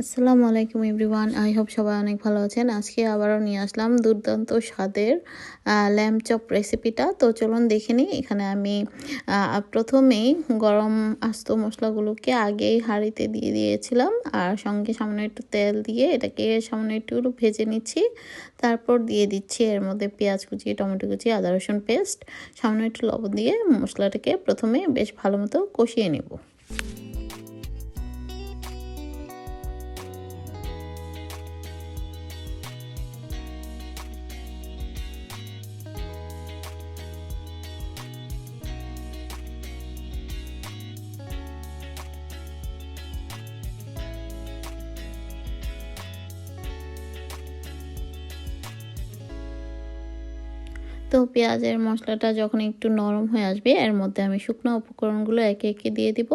আসসালামু আলাইকুম everyone. I hope সবাই অনেক ভালো আছেন। আজকে আবারও নিয়ে আসলাম দুর্দান্ত স্বাদের ল্যাম্প চপ রেসিপিটা তো চলুন দেখে নিই। এখানে আমি প্রথমেই গরম আস্ত মশলাগুলোকে আগেই হাঁড়িতে দিয়ে দিয়েছিলাম। আর সঙ্গে সামনে একটু তেল দিয়ে এটাকে সামনে একটু ভেজে নিচ্ছি। তারপর দিয়ে দিচ্ছি এর মধ্যে পেঁয়াজ কুচি, টমেটো কুচি, আদা রসুন পেস্ট সামনে একটু লবণ দিয়ে মশলাটাকে প্রথমে বেশ ভালো মতো কষিয়ে নেব। তো পেঁয়াজের মশলাটা যখন একটু নরম হয়ে আসবে, এর মধ্যে আমি শুকনো উপকরণগুলো একে একে দিয়ে দিব।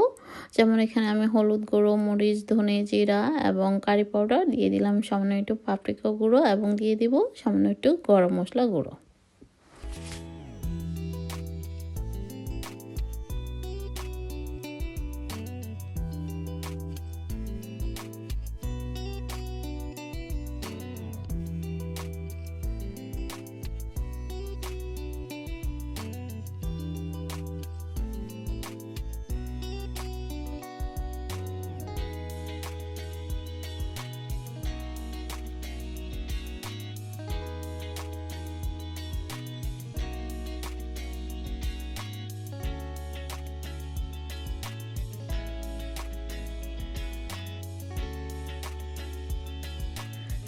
যেমন এখানে আমি হলুদ গুঁড়ো, মরিচ, ধনে জিরা এবং কারি পাউডার দিয়ে দিলাম। সামান্য একটু পাপরিকা গুঁড়ো এবং দিয়ে দিব সামান্য একটু গরম মশলা গুঁড়ো।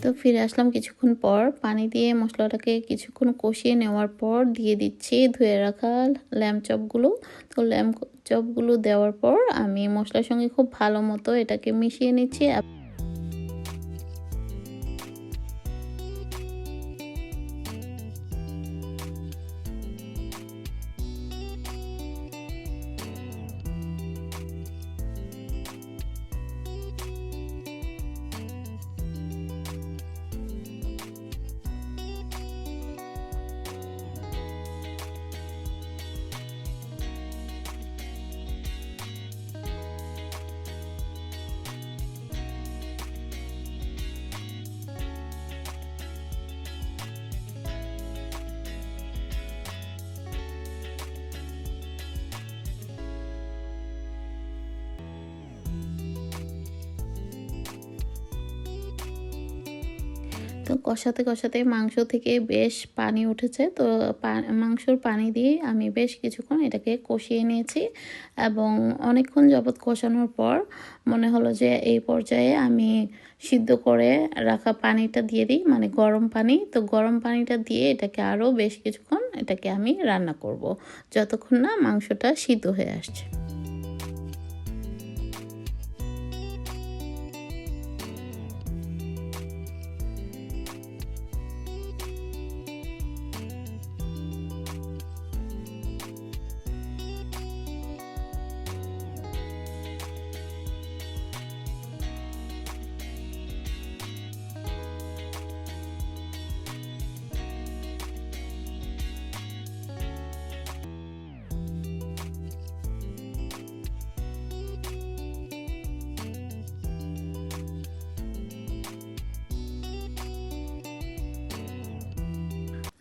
তো ফিরে আসলাম কিছুক্ষণ পর। পানি দিয়ে মশলাটাকে কিছুক্ষণ কষিয়ে নেওয়ার পর দিয়ে দিচ্ছি ধুয়ে রাখা ল্যাম্প চপগুলো। তো ল্যাম্প চপগুলো দেওয়ার পর আমি মশলার সঙ্গে খুব ভালো মতো এটাকে মিশিয়ে নিচ্ছি। তো কষাতে কষাতে মাংস থেকে বেশ পানি উঠেছে। তো মাংসর পানি দিয়ে আমি বেশ কিছুক্ষণ এটাকে কষিয়ে নিয়েছি এবং অনেকক্ষণ যাবৎ কষানোর পর মনে হলো যে এই পর্যায়ে আমি সিদ্ধ করে রাখা পানিটা দিয়ে দিই মানে গরম পানি। তো গরম পানিটা দিয়ে এটাকে আরও বেশ কিছুক্ষণ এটাকে আমি রান্না করব, যতক্ষণ না মাংসটা সিদ্ধ হয়ে আসছে।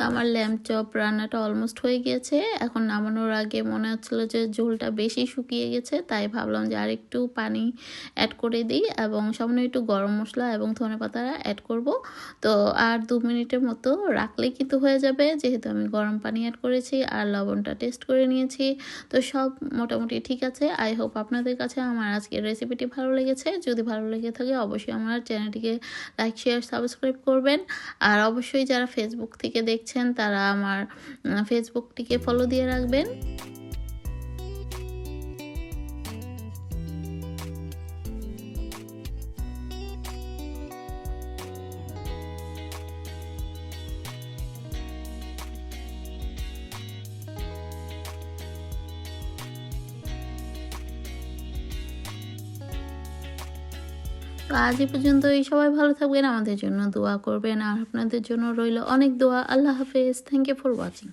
আমার ল্যাম্প চপ রান্নাটা অলমোস্ট হয়ে গিয়েছে এখন নামানোর আগে মনে হচ্ছিল যে ঝোলটা বেশি শুকিয়ে গেছে, তাই ভাবলাম যে আর একটু পানি অ্যাড করে দিই এবং সামনে একটু গরম মশলা এবং ধনে পাতা অ্যাড করব। তো আর দু মিনিটের মতো রাখলে কিন্তু হয়ে যাবে, যেহেতু আমি গরম পানি অ্যাড করেছি আর লবণটা টেস্ট করে নিয়েছি। তো সব মোটামুটি ঠিক আছে। আই হোপ আপনাদের কাছে আমার আজকের রেসিপিটি ভালো লেগেছে। যদি ভালো লেগে থাকে অবশ্যই আমার চ্যানেলটিকে লাইক শেয়ার সাবস্ক্রাইব করবেন। আর অবশ্যই যারা ফেসবুক থেকে দেখছেন দেখছেন তারা আমার ফেসবুকটিকে ফলো দিয়ে রাখবেন। তো আজ এ পর্যন্ত এই সবাই ভালো থাকবেন। আমাদের জন্য দোয়া করবেন। আর আপনাদের জন্য রইল অনেক দোয়া। আল্লাহ হাফেজ। Thank you for watching